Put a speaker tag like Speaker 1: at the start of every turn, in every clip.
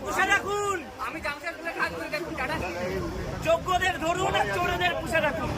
Speaker 1: পুষে রাখুন
Speaker 2: আমি
Speaker 1: যোগ্যদের ধরুন আর পুষে রাখুন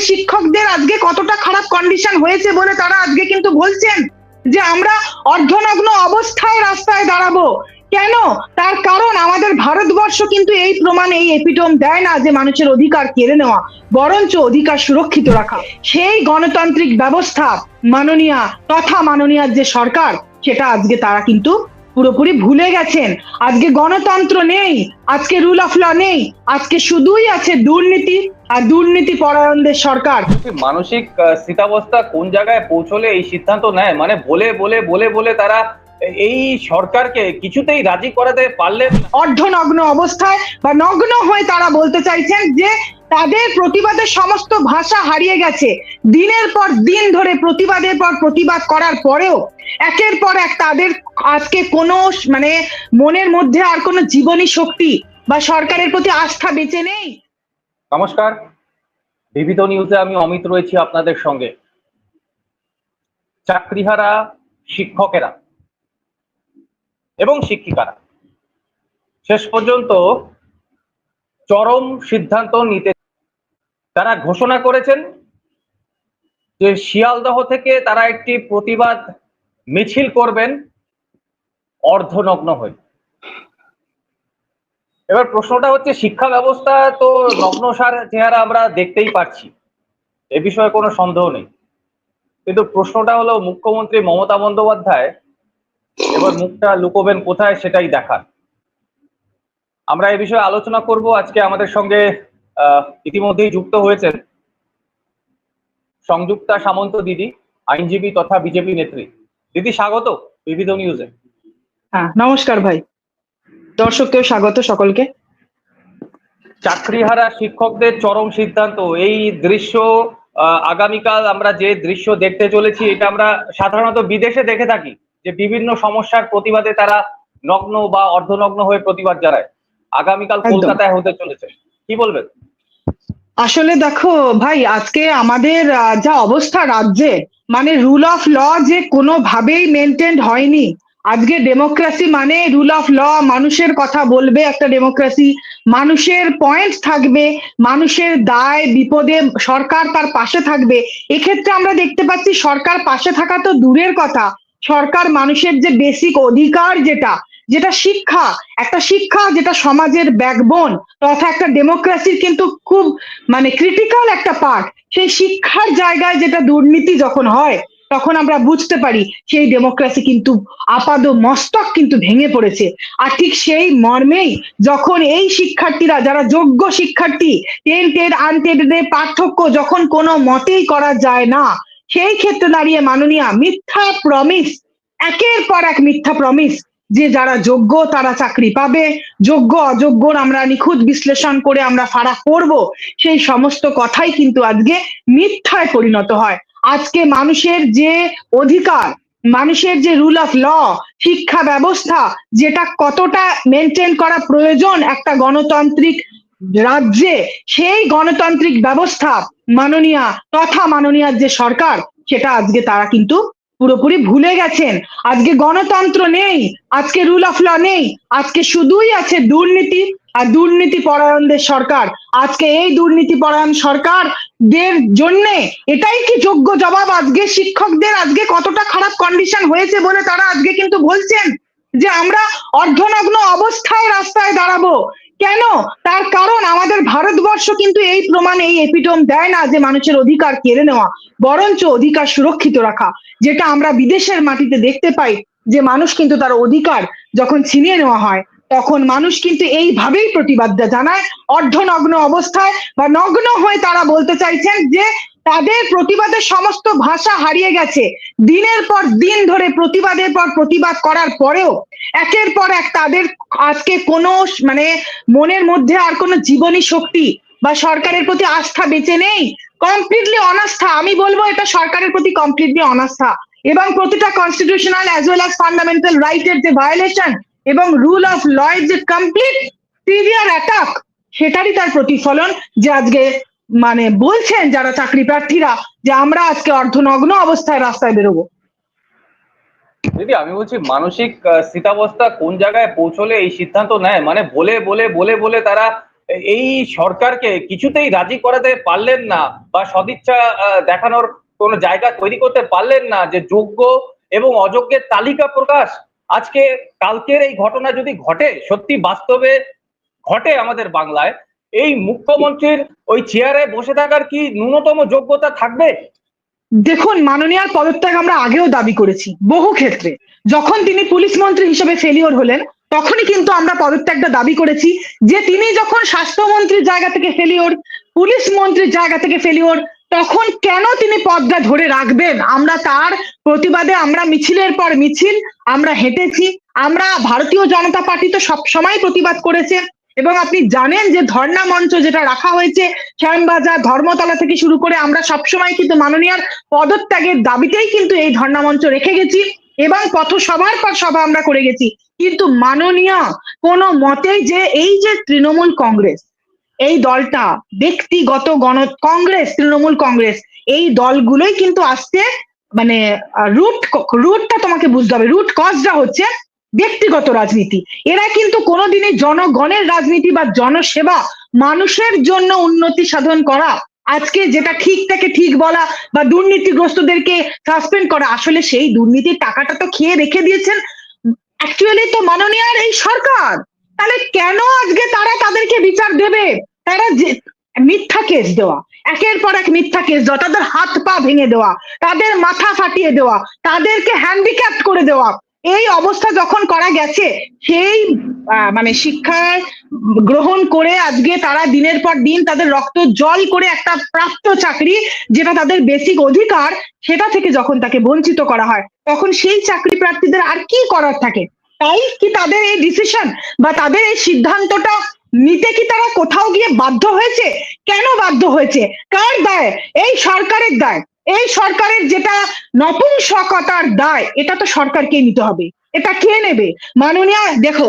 Speaker 3: শিক্ষকদের আজকে কতটা খারাপ কন্ডিশন হয়েছে বলে তারা আজকে কিন্তু বলছেন যে আমরা অর্ধনগ্ন অবস্থায় রাস্তায় দাঁড়াবো। কেন? তার কারণ আমাদের ভারতবর্ষ কিন্তু এই প্রমাণ, এই এপিটোম দেয় না যে মানুষের অধিকার কেড়ে নেওয়া, বরঞ্চ অধিকার সুরক্ষিত রাখা। সেই গণতান্ত্রিক ব্যবস্থা মাননীয়া তথা মাননীয়ার যে সরকার, সেটা আজকে তারা কিন্তু পুরোপুরি ভুলে গেছেন। আজকে গণতন্ত্র নেই, আজকে রুল অফ ল নেই, আজকে শুধুই আছে দুর্নীতি আর দুর্নীতি পরায়ণদের সরকার।
Speaker 4: মানসিক স্থিতাবস্থা কোন জায়গায় পৌঁছলে এই সিদ্ধান্ত নেয়? মানে বলে বলে বলে বলে তারা এই সরকারকে কিছুতেই রাজি করাতে পারলেন
Speaker 3: অর্ধনগ্ন অবস্থায় বা নগ্ন হয়ে তারা বলতে চাইছেন যে তাদের প্রতিবাদের সমস্ত ভাষা হারিয়ে গেছে। দিনের পর দিন ধরে প্রতিবাদের পর প্রতিবাদ করার পরেও একের পর এক তাদের আজকে কোনো মানে মনের মধ্যে আর কোনো জীবনী শক্তি বা সরকারের প্রতি আস্থা বেঁচে নেই।
Speaker 4: নমস্কার। বিবিধ নিউজে আমি অমিত রয়েছি আপনাদের সঙ্গে। চাকরিহারা শিক্ষকেরা এবং শিক্ষিকারা। শেষ পর্যন্ত চরম সিদ্ধান্ত নিতে তারা ঘোষণা করেছেন যে শিয়ালদহ থেকে তারা একটি প্রতিবাদ মিছিল করবেন অর্ধনগ্ন হয়ে। এবার প্রশ্নটা হচ্ছে, শিক্ষা ব্যবস্থা তো নগ্নসার চেহারা আমরা দেখতেই পাচ্ছি এ বিষয়ে কোনো সন্দেহ নেই। কিন্তু প্রশ্নটা হলো, মুখ্যমন্ত্রী মমতা বন্দ্যোপাধ্যায় এবার মুখটা লুকোবেন কোথায় সেটাই দেখার আমরা এ বিষয়ে আলোচনা করব। আজকে আমাদের সঙ্গে আহ, ইতিমধ্যেই যুক্ত হয়েছেন সংযুক্তা সামন্ত দিদি আইনজীবী তথা বিজেপি নেত্রী। দিদি স্বাগত বিবিধ নিউজে।
Speaker 3: হ্যাঁ নমস্কার ভাই। দর্শককেও স্বাগত সকলকে।
Speaker 4: চাকরিহারা শিক্ষকদের চরম সিদ্ধান্ত। এই দৃশ্য আগামীকাল আমরা যে দৃশ্য দেখতে চলেছি এটা আমরা সাধারণত বিদেশে দেখে থাকি। যে বিভিন্ন সমস্যার প্রতিবাদে তারা নগ্ন বা অর্ধনগ্ন হয়ে প্রতিবাদ জানায়। আগামীকাল। কলকাতায় হতে চলেছে। কি বলবেন?
Speaker 3: আসলে দেখো ভাই আজকে আমাদের যা অবস্থা রাজ্যে মানে রুল অফ ল যে কোনোভাবেই মেনটেন হয়নি। আজকে ডেমোক্রেসি মানে রুল অফ ল মানুষের কথা বলবে একটা ডেমোক্রেসি মানুষের পয়েন্ট থাকবে মানুষের দায় বিপদে সরকার তার পাশে থাকবে। এক্ষেত্রে আমরা দেখতে পাচ্ছি সরকার পাশে থাকা তো দূরের কথা। সরকার মানুষের যে বেসিক অধিকার যেটা যেটা শিক্ষা, একটা শিক্ষা যেটা সমাজের ব্যাকবোন তথা একটা ডেমোক্রেসির কিন্তু খুব মানে ক্রিটিক্যাল একটা পার্ট সেই শিক্ষার জায়গায় যেটা দুর্নীতি যখন হয়, তখন আমরা বুঝতে পারি সেই ডেমোক্রেসি কিন্তু আপাদ মস্তক কিন্তু ভেঙে পড়েছে। আর ঠিক সেই মর্মেই যখন এই শিক্ষার্থীরা, যারা যোগ্য শিক্ষার্থী টেন টেন আনটেডের পার্থক্য যখন কোনো মতেই করা যায় না সেই ক্ষেত্রে দাঁড়িয়ে মাননীয়া মিথ্যা প্রমিস একের পর এক মিথ্যা প্রমিস যে যারা যোগ্য তারা চাকরি পাবে। যোগ্য, অযোগ্যর আমরা নিখুঁত বিশ্লেষণ করে আমরা ফারাক করব। সেই সমস্ত কথাই কিন্তু আজকে মিথ্যায় পরিণত হয়। আজকে মানুষের যে অধিকার, মানুষের যে রুল অফ ল শিক্ষা ব্যবস্থা, যেটা কতটা মেনটেন করা প্রয়োজন একটা গণতান্ত্রিক রাজ্যে, সেই গণতান্ত্রিক ব্যবস্থা মাননীয়া তথা মাননীয়ার যে সরকার, সেটা আজকে তারা কিন্তু পুরোপুরি ভুলে গেছেন। আজকে গণতন্ত্র নেই, আজকে রুল অফ ল নেই, আজকে শুধুই আছে দুর্নীতি আর দুর্নীতি পরায়ণদের সরকার। আজকে এই দুর্নীতি পরায়ণ সরকার দের জন্য এটাই কি যোগ্য জবাব? আজকে শিক্ষকদের আজকে কতটা খারাপ কন্ডিশন হয়েছে বলে তারা আজকে কিন্তু বলছেন যে আমরা অর্ধনগ্ন অবস্থায় রাস্তায় দাঁড়াবো। কেন? তার কারণ আমাদের ভারতবর্ষ কিন্তু এই প্রমাণ, এই এপিটম দেয় না যে মানুষের অধিকার কেড়ে নেওয়া, বরঞ্চ অধিকার সুরক্ষিত রাখা, যেটা আমরা বিদেশের মাটিতে দেখতে পাই যে মানুষ কিন্তু তার অধিকার যখন ছিনিয়ে নেওয়া হয়, তখন মানুষ কিন্তু এইভাবেই প্রতিবাদ জানায়, অর্ধনগ্ন অবস্থায় বা নগ্ন হয়ে তারা বলতে চাইছেন যে তাদের প্রতিবাদের সমস্ত ভাষা হারিয়ে গেছে। দিনের পর দিন ধরে প্রতিবাদের পর প্রতিবাদ করার পরেও একের পর এক তাদের আজকে কোনো মানে মনের মধ্যে আর কোনো জীবনী শক্তি বা সরকারের প্রতি আস্থা বেঁচে নেই। কমপ্লিটলি অনাস্থা। আমি বলব এটা সরকারের প্রতি কমপ্লিটলি অনাস্থা। এবং প্রতিটা constitutional as well as fundamental রাইটের যে ভায়োলেশন এবং রুল অফ ল যে কমপ্লিট সিভিয়ার অ্যাটাক সেটারই তার প্রতিফলন যে আজকে মানে বলছেন যারা চাকরি প্রার্থীরা যে আমরা আজকে অর্ধনগ্ন অবস্থায় রাস্তায় বেরোবো।
Speaker 4: দিদি, আমি বলছি মানসিক স্থিতাবস্থা কোন জায়গায় পৌঁছলে এই সিদ্ধান্ত নেয়? মানে বলে বলে বলে বলে তারা এই সরকারকে কিছুতেই রাজি করাতে পারলেন না বা সদিচ্ছা দেখানোর কোনো জায়গা তৈরি করতে পারলেন না যে যোগ্য এবং অযোগ্যের তালিকা প্রকাশ। আজকে, কালকের এই ঘটনা যদি ঘটে, সত্যি বাস্তবে ঘটে আমাদের বাংলায় এই মুখ্যমন্ত্রীর ওই চেয়ারে বসে থাকার কি ন্যূনতম যোগ্যতা থাকবে?
Speaker 3: দেখুন, মাননীয়ার পদত্যাগ আমরা আগেও দাবি করেছি, বহু ক্ষেত্রে। যখন তিনি পুলিশ মন্ত্রী হিসেবে ফেলিওর হলেন, তখনই কিন্তু আমরা পদত্যাগটা দাবি করেছি যে তিনি যখন স্বাস্থ্যমন্ত্রীর জায়গা থেকে ফেলিওর পুলিশ মন্ত্রীর জায়গা থেকে ফেলিওর তখন কেন তিনি পদটা ধরে রাখবেন? আমরা তার প্রতিবাদে আমরা মিছিলের পর মিছিল, আমরা হেঁটেছি, আমরা ভারতীয় জনতা পার্টি তো সবসময় প্রতিবাদ করেছে। এবং আপনি জানেন যে ধর্ণা মঞ্চ যেটা রাখা হয়েছে শ্যামবাজার ধর্মতলা থেকে শুরু করে আমরা সবসময় কিন্তু মাননীয়ার পদত্যাগের দাবিতেই কিন্তু এই ধর্ণা মঞ্চ রেখে গেছি এবং পথ সভার পর সভা আমরা করে গেছি। কিন্তু মাননীয় কোনো মতেই যে এই যে তৃণমূল কংগ্রেস, এই দলটা, ব্যক্তিগত গণ, কংগ্রেস, তৃণমূল কংগ্রেস, এই দলগুলোই কিন্তু আসতে মানে রুট রুটটা তোমাকে বুঝতে হবে রুট কজটা হচ্ছে ব্যক্তিগত রাজনীতি। এরা কিন্তু কোনোদিনই জনগণের রাজনীতি বা জনসেবা মানুষের জন্য উন্নতি সাধন করা, আজকে যেটা ঠিক থেকে ঠিক বলা বা দুর্নীতিগ্রস্তদেরকে সাসপেন্ড করা, আসলে সেই দুর্নীতির টাকাটা তো খেয়ে রেখে দিয়েছেন। অ্যাকচুয়ালি তো মাননীয়ার এই সরকার। তাহলে কেন আজকে তারা তাদেরকে বিচার দেবে? তারা যে, মিথ্যা কেস দেওয়া, একের পর এক মিথ্যা কেস দেওয়া, তাদের হাত পা ভেঙে দেওয়া, তাদের মাথা ফাটিয়ে দেওয়া, তাদেরকে হ্যান্ডিক্যাপ করে দেওয়া। এই অবস্থা যখন করা গেছে, সেই মানে শিক্ষা গ্রহণ করে আজকে তারা দিনের পর দিন তাদের রক্ত জল করে একটা প্রাপ্ত চাকরি, যেটা তাদের বেসিক অধিকার, সেটা থেকে যখন তাকে বঞ্চিত করা হয়, তখন সেই চাকরি প্রার্থীদের আর কি করার থাকে? তাই কি তাদের এই ডিসিশন বা তাদের এই সিদ্ধান্তটা নিতে কি তারা কোথাও গিয়ে বাধ্য হয়েছে? কেন বাধ্য হয়েছে? কার দায়? এই সরকারের দায়। এই সরকারের যেটা নপুংসকতার দায়, এটা তো সরকারকেই নিতে হবে। এটা কে নেবে? মাননীয়, দেখো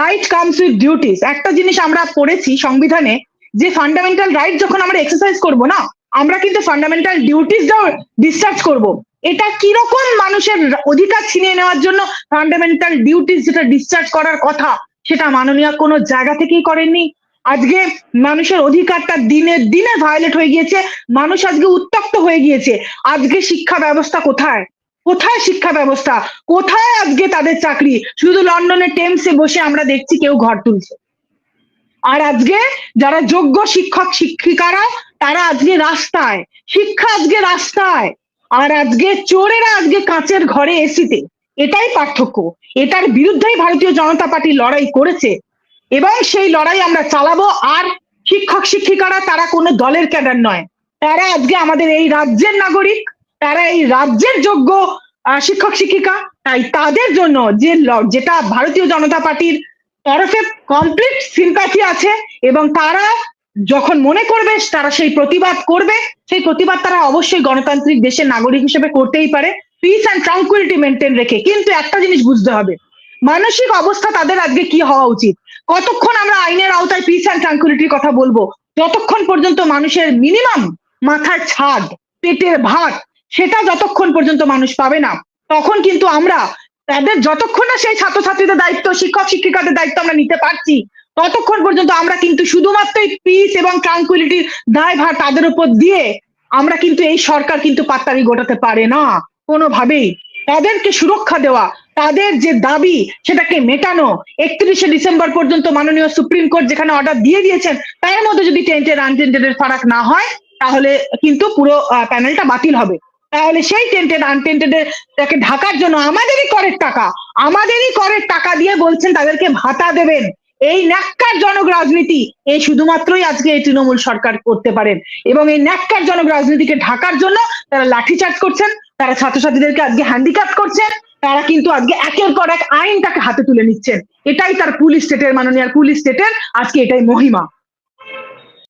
Speaker 3: রাইট কামস উইথ ডিউটিস একটা জিনিস আমরা পড়েছি সংবিধানে, যে ফান্ডামেন্টাল রাইট যখন আমরা এক্সারসাইজ করব না, আমরা কিন্তু ফান্ডামেন্টাল ডিউটিসটাও ডিসচার্জ করব। এটা কীরকম মানুষের অধিকার ছিনিয়ে নেওয়ার জন্য ফান্ডামেন্টাল ডিউটিস যেটা ডিসচার্জ করার কথা, সেটা মাননীয় কোনো জায়গা থেকেই করেননি। আজকে মানুষের অধিকারটা দিনে দিনে ভায়োলেট হয়ে গিয়েছে, মানুষ আজকে উত্তপ্ত হয়ে গিয়েছে। আজকে শিক্ষা ব্যবস্থা কোথায়? কোথায় শিক্ষা ব্যবস্থা? কোথায় আজকে তাদের চাকরি? শুধু লন্ডনের টেমসে বসে আমরা দেখছি কেউ ঘর তুলছে। আর আজকে যারা যোগ্য শিক্ষক, শিক্ষিকারা, তারা আজকে রাস্তায়। শিক্ষা আজকে রাস্তায়। আর আজকে চোরেরা আজকে কাঁচের ঘরে এসিতে। এটাই পার্থক্য। এটার বিরুদ্ধেই ভারতীয় জনতা পার্টি লড়াই করেছে। এবং সেই লড়াই আমরা চালাবো আর শিক্ষক শিক্ষিকারা তারা কোনো দলের ক্যাডার নয়। তারা আজকে আমাদের এই রাজ্যের নাগরিক, তারা এই রাজ্যের যোগ্য শিক্ষক শিক্ষিকা। তাই তাদের জন্য যে যেটা ভারতীয় জনতা পার্টির তরফে কমপ্লিট সিম্প্যাথি আছে এবং তারা যখন মনে করবে, তারা সেই প্রতিবাদ করবে। সেই প্রতিবাদ তারা অবশ্যই গণতান্ত্রিক দেশের নাগরিক হিসেবে করতেই পারে। পিস অ্যান্ড ট্রাঙ্কুইলিটি মেনটেন রেখে। কিন্তু একটা জিনিস বুঝতে হবে, মানসিক অবস্থা তাদের আজকে কি হওয়া উচিত? কতক্ষণ আমরা আইনের আওতায় পিস অ্যান্ড ট্রাঙ্কুইলিটির কথা বলব? যতক্ষণ পর্যন্ত মানুষের মিনিমাম মাথার ছাদ, পেটের ভাত, সেটা যতক্ষণ পর্যন্ত মানুষ পাবে না, তখন কিন্তু আমরা তাদের যতক্ষণ না সেই ছাত্রছাত্রীদের দায়িত্ব, শিক্ষক, শিক্ষিকাদের দায়িত্ব আমরা নিতে পারছি, ততক্ষণ পর্যন্ত আমরা কিন্তু শুধুমাত্রই পিস এবং ট্রাঙ্কুইলিটির দায়ভার তাদের উপর দিয়ে আমরা কিন্তু এই সরকার কিন্তু পাত্তারি গোটাতে পারে না। কোনোভাবেই। তাদেরকে সুরক্ষা দেওয়া তাদের যে দাবি সেটাকে মেটানো, একত্রিশে ডিসেম্বর পর্যন্ত মাননীয় সুপ্রিম কোর্ট যেখানে অর্ডার দিয়ে দিয়েছেন, তার মধ্যে যদি টেন্টের আনটেন্টেড ফারাক না হয়, তাহলে কিন্তু পুরো প্যানেলটা বাতিল হবে। তাহলে সেই টেন্টেড আনটেন্টেড তাকে ঢাকার জন্য আমাদেরই করের টাকা, আমাদেরই করের টাকা দিয়ে বলছেন তাদেরকে ভাতা দেবেন। এই ন্যাক্কার জনক রাজনীতি এই শুধুমাত্রই আজকে এই তৃণমূল সরকার করতে পারেন। এবং এই ন্যাক্কার জনক রাজনীতিকে ঢাকার জন্য তারা লাঠিচার্জ করছেন, তারা ছাত্রছাত্রীদেরকে আজকে হ্যান্ডিক্যাপ করছেন তারা কিন্তু আজকে একের পর এক আইনটাকে হাতে তুলে নিচ্ছেন। এটাই তার পুলিশ স্টেটের মাননীয় পুলিশ স্টেটের আজকে এটাই মহিমা।